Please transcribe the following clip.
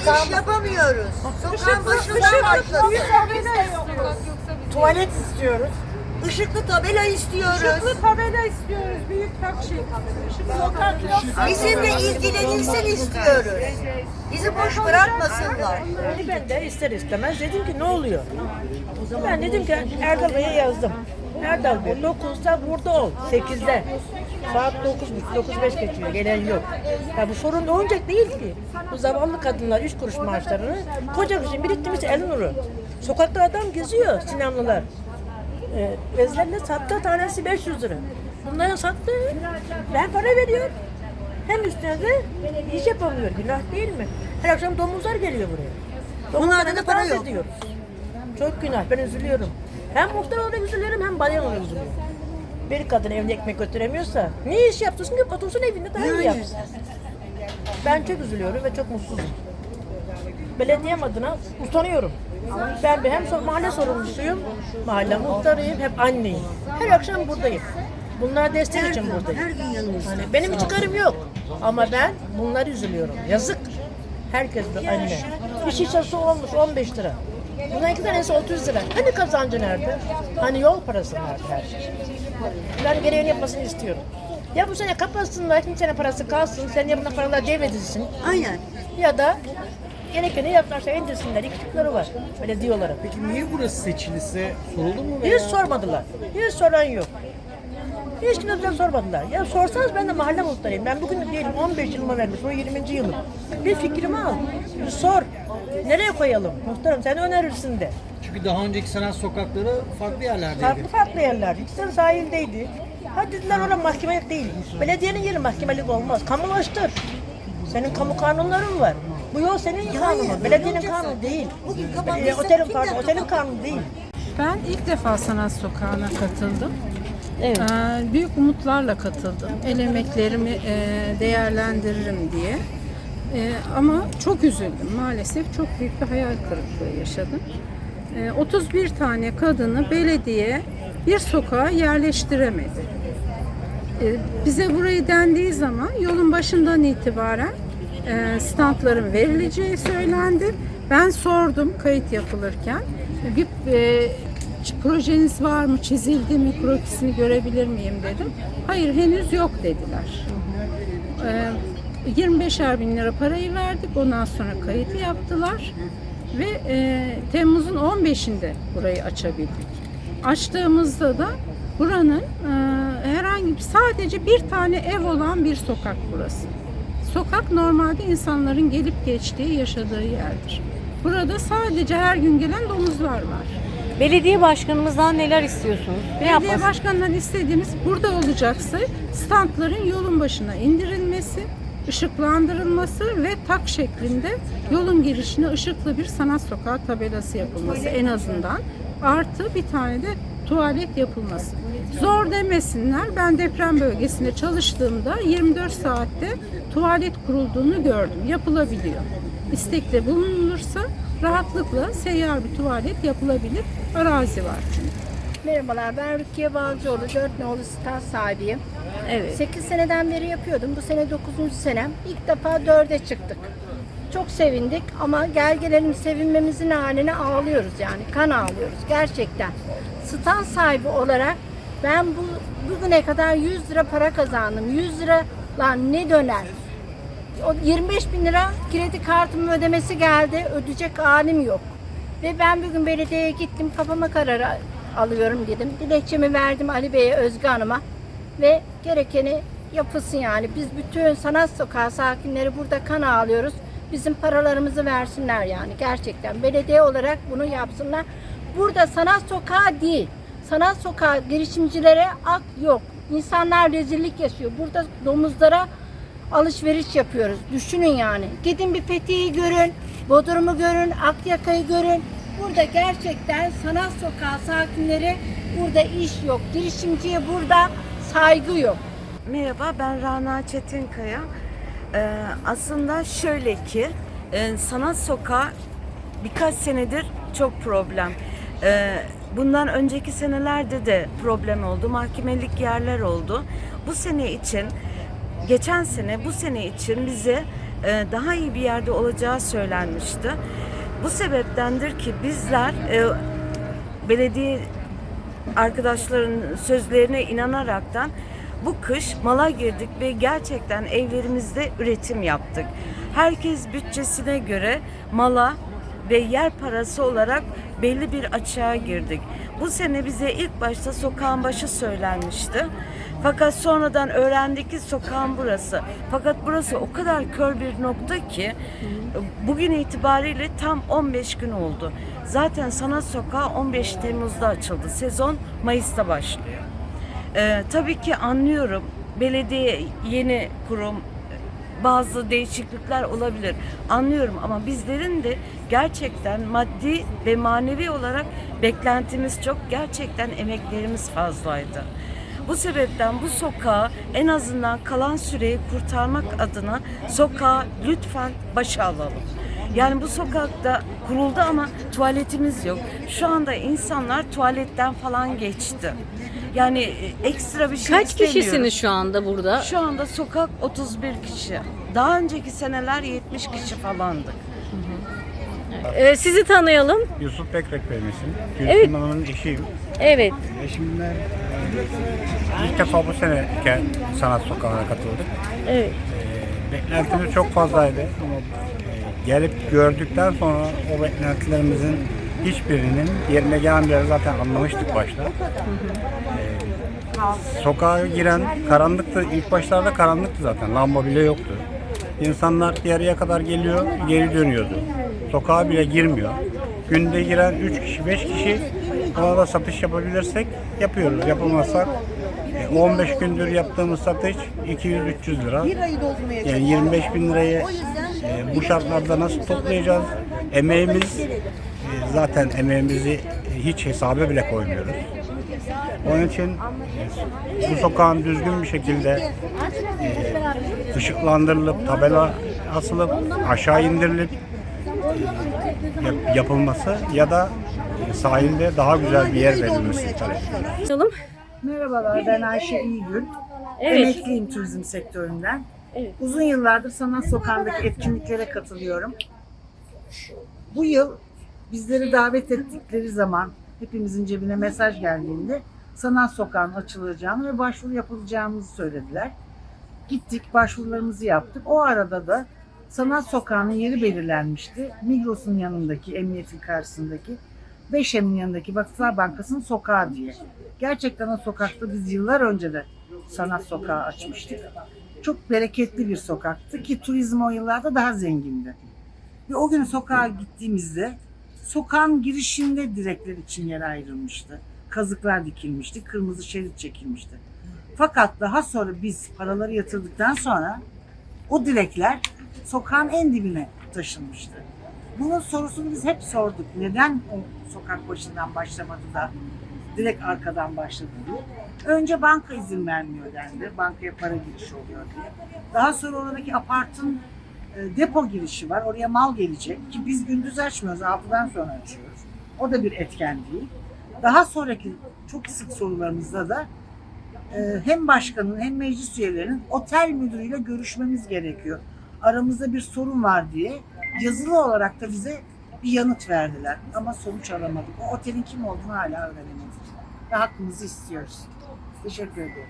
iş yapamıyoruz. Sokağın başından başlasın. Tuvalet istiyoruz. Işıklı tabela istiyoruz. Işıklı tabela istiyoruz. Büyük taksi. Sokak yok. Bizimle ilgilenilsin istiyoruz. Bizi boş bırakmasınlar. Ben de ister istemez dedim ki ne oluyor? Ben dedim ki Erdal Bey'e yazdım. Erdal Bey 9'da burada ol. 8'de. Saat 9.30, 9.05 geçiyor. Gelen yok. Ya bu sorun olacak değil ki. Bu zavallı kadınlar 3 kuruş maaşlarını koca kışın biriktirmiş el nuru. Sokakta adam geziyor Sinanlılar. Ee, bezlerle sattı tanesi 500 lira. Bunları sattı. Ben para veriyorum. Hem üstüne de iş yapamıyor. Günah değil mi? Her akşam domuzlar geliyor buraya. Bunlarda Domuzlara da para yok. ediyoruz. Çok günah. Ben üzülüyorum. Hem muhtar olarak üzülüyorum hem bayan olarak üzülüyorum. Bir kadın evine ekmek götüremiyorsa ne iş yaptırsın ki otursun evinde daha iyi yapsın. Ben çok üzülüyorum ve çok mutsuzum. Belediyem adına utanıyorum. Ben bir hem mahalle sorumlusuyum, mahalle muhtarıyım, hep anneyim. Her akşam buradayım. Bunlar destek için buradayım. Her gün yanımızda. Hani benim bir çıkarım yok. Ama ben bunları üzülüyorum. Yazık. Herkes de anne. Bir şişe su olmuş 15 lira. Bundan iki tanesi 30 lira. Hani kazancı nerede? Hani yol parası nerede her şey? Ben gereğini yapmasını istiyorum. Ya bu sene kapatsınlar, sene parası kalsın, seneye buna paralar devredilsin. Aynen. Ya da gerekeni yaparsa indirsinler. İki tipleri var. Öyle diyorlar. Peki niye burası seçilirse soruldu mu? Hiç sormadılar. Hiç soran yok. Hiç kimse sormadılar. Ya sorsanız ben de mahalle muhtarıyım. Ben bugün değilim 15 yılıma vermiş. Bu 20. yılım. Bir fikrimi al. Bir sor. Nereye koyalım? Muhtarım sen önerirsin de. Çünkü daha önceki sanat sokakları farklı yerlerdeydi. Farklı farklı yerler. İkisi sahildeydi. Ha dediler orada mahkemelik değil. Belediyenin yeri mahkemelik olmaz. Kamulaştır. Senin kamu kanunların var. Bu yol senin kanunun. Belediyenin kanunu değil. Bugün kapandıysa otelin pardon, otelin kanunu değil. Ben ilk defa Sanat Sokağı'na katıldım. Evet. Ee, Büyük umutlarla katıldım. El emeklerimi e, değerlendiririm diye. E, Ama çok üzüldüm. Maalesef çok büyük bir hayal kırıklığı yaşadım. E, 31 tane kadını belediye bir sokağa yerleştiremedi. E, Bize burayı dendiği zaman yolun başından itibaren e, standların verileceği söylendi. Ben sordum kayıt yapılırken. Bir e, projeniz var mı, çizildi mi, krokisini görebilir miyim dedim. Hayır henüz yok dediler. E, 25'er bin lira parayı verdik. Ondan sonra kayıt yaptılar. Ve e, Temmuz'un 15'inde burayı açabildik. Açtığımızda da buranın e, herhangi sadece bir tane ev olan bir sokak burası. Sokak normalde insanların gelip geçtiği, yaşadığı yerdir. Burada sadece her gün gelen domuzlar var. Belediye başkanımızdan neler istiyorsunuz? Ne Belediye yapması? başkanından istediğimiz burada olacaksa standların yolun başına indirilmesi, ışıklandırılması ve tak şeklinde yolun girişine ışıklı bir sanat sokağı tabelası yapılması en azından. Artı bir tane de tuvalet yapılması. Zor demesinler. Ben deprem bölgesinde çalıştığımda 24 saatte tuvalet kurulduğunu gördüm. Yapılabiliyor. İstekte bulunulursa rahatlıkla seyyar bir tuvalet yapılabilir. Arazi var çünkü. Merhabalar ben Rukiye Balcıoğlu. 4 nolu staj sahibiyim. Evet. 8 seneden beri yapıyordum. Bu sene 9. senem. İlk defa 4'e çıktık. Çok sevindik ama gel gelelim sevinmemizin haline ağlıyoruz yani. Kan ağlıyoruz gerçekten. Stand sahibi olarak ben bu bugüne kadar 100 lira para kazandım. 100 lira lan ne döner? O 25 bin lira kredi kartımın ödemesi geldi. Ödeyecek halim yok. Ve ben bugün belediyeye gittim. Kafama kararı alıyorum dedim. Dilekçemi verdim Ali Bey'e, Özge Hanım'a. Ve gerekeni yapılsın yani. Biz bütün sanat sokağı sakinleri burada kan ağlıyoruz. Bizim paralarımızı versinler yani gerçekten. Belediye olarak bunu yapsınlar. Burada sanat sokağı değil. Sanat sokağı girişimcilere ak yok. İnsanlar rezillik yaşıyor. Burada domuzlara alışveriş yapıyoruz. Düşünün yani. Gidin bir Fethiye'yi görün, Bodrum'u görün, Akyaka'yı görün. Burada gerçekten sanat sokağı sakinleri burada iş yok. Girişimciye burada saygı yok. Merhaba ben Rana Çetinkaya. Ee, aslında şöyle ki e, sanat sokağı birkaç senedir çok problem. Ee, bundan önceki senelerde de problem oldu. Mahkemelik yerler oldu. Bu sene için geçen sene bu sene için bize e, daha iyi bir yerde olacağı söylenmişti. Bu sebeptendir ki bizler e, belediye arkadaşların sözlerine inanaraktan bu kış mala girdik ve gerçekten evlerimizde üretim yaptık. Herkes bütçesine göre mala ve yer parası olarak belli bir açığa girdik. Bu sene bize ilk başta sokağın başı söylenmişti. Fakat sonradan öğrendik ki sokağın burası. Fakat burası o kadar kör bir nokta ki bugün itibariyle tam 15 gün oldu. Zaten Sanat Sokağı 15 Temmuz'da açıldı. Sezon Mayıs'ta başlıyor. Ee, tabii ki anlıyorum. Belediye yeni kurum bazı değişiklikler olabilir. Anlıyorum ama bizlerin de gerçekten maddi ve manevi olarak beklentimiz çok. Gerçekten emeklerimiz fazlaydı. Bu sebepten bu sokağı en azından kalan süreyi kurtarmak adına sokağı lütfen başa alalım. Yani bu sokakta kuruldu ama tuvaletimiz yok. Şu anda insanlar tuvaletten falan geçti. Yani e, ekstra bir şey Kaç istemiyoruz. kişisiniz şu anda burada? Şu anda sokak 31 kişi. Daha önceki seneler 70 kişi falandık. Ee, sizi tanıyalım. Yusuf Bekrek benim isim. Evet. Gülsüm Hanım'ın eşiyim. Evet. Eşimle e, ilk defa bu sene sanat sokağına katıldık. Evet. E, beklentimiz çok fazlaydı ama e, gelip gördükten sonra o beklentilerimizin hiçbirinin yerine gelmeyeceğini zaten anlamıştık başta. E, sokağa giren karanlıktı. İlk başlarda karanlıktı zaten. Lamba bile yoktu. İnsanlar yarıya kadar geliyor, geri dönüyordu. Sokağa bile girmiyor. Günde giren 3 kişi, 5 kişi ona da satış yapabilirsek yapıyoruz. Yapamazsak e, 15 gündür yaptığımız satış 200-300 lira. Yani 25 bin lirayı e, bu şartlarda nasıl toplayacağız? Emeğimiz e, zaten emeğimizi hiç hesaba bile koymuyoruz. Onun için e, bu sokağın düzgün bir şekilde e, ışıklandırılıp tabela asılıp aşağı indirilip e, yap- yapılması ya da sahilde daha güzel bir yer verilmesi talep ediyoruz. Merhabalar ben Ayşe İyigül. Evet. Emekliyim turizm sektöründen. Evet. Uzun yıllardır Sanat Sokağı'ndaki etkinliklere katılıyorum. Bu yıl bizleri davet ettikleri zaman hepimizin cebine mesaj geldiğinde Sanat Sokağı'nın açılacağını ve başvuru yapılacağımızı söylediler. Gittik, başvurularımızı yaptık. O arada da Sanat Sokağı'nın yeri belirlenmişti. Migros'un yanındaki, emniyetin karşısındaki, Beşem'in yanındaki Vakıflar Bankası'nın sokağı diye. Gerçekten o sokakta biz yıllar önce de Sanat Sokağı açmıştık. Çok bereketli bir sokaktı ki turizm o yıllarda daha zengindi. Ve o gün sokağa gittiğimizde sokağın girişinde direkler için yer ayrılmıştı. Kazıklar dikilmişti, kırmızı şerit çekilmişti. Fakat daha sonra biz paraları yatırdıktan sonra o direkler sokağın en dibine taşınmıştı. Bunun sorusunu biz hep sorduk. Neden o sokak başından başlamadı da direkt arkadan başladı diye. Önce banka izin vermiyor dendi. Bankaya para girişi oluyor diye. Daha sonra oradaki apartın depo girişi var. Oraya mal gelecek ki biz gündüz açmıyoruz. Altıdan sonra açıyoruz. O da bir etken değil. Daha sonraki çok sık sorularımızda da e, hem başkanın hem meclis üyelerinin otel müdürüyle görüşmemiz gerekiyor. Aramızda bir sorun var diye yazılı olarak da bize bir yanıt verdiler. Ama sonuç alamadık. O otelin kim olduğunu hala öğrenemedik. Ve hakkımızı istiyoruz. Teşekkür ederim.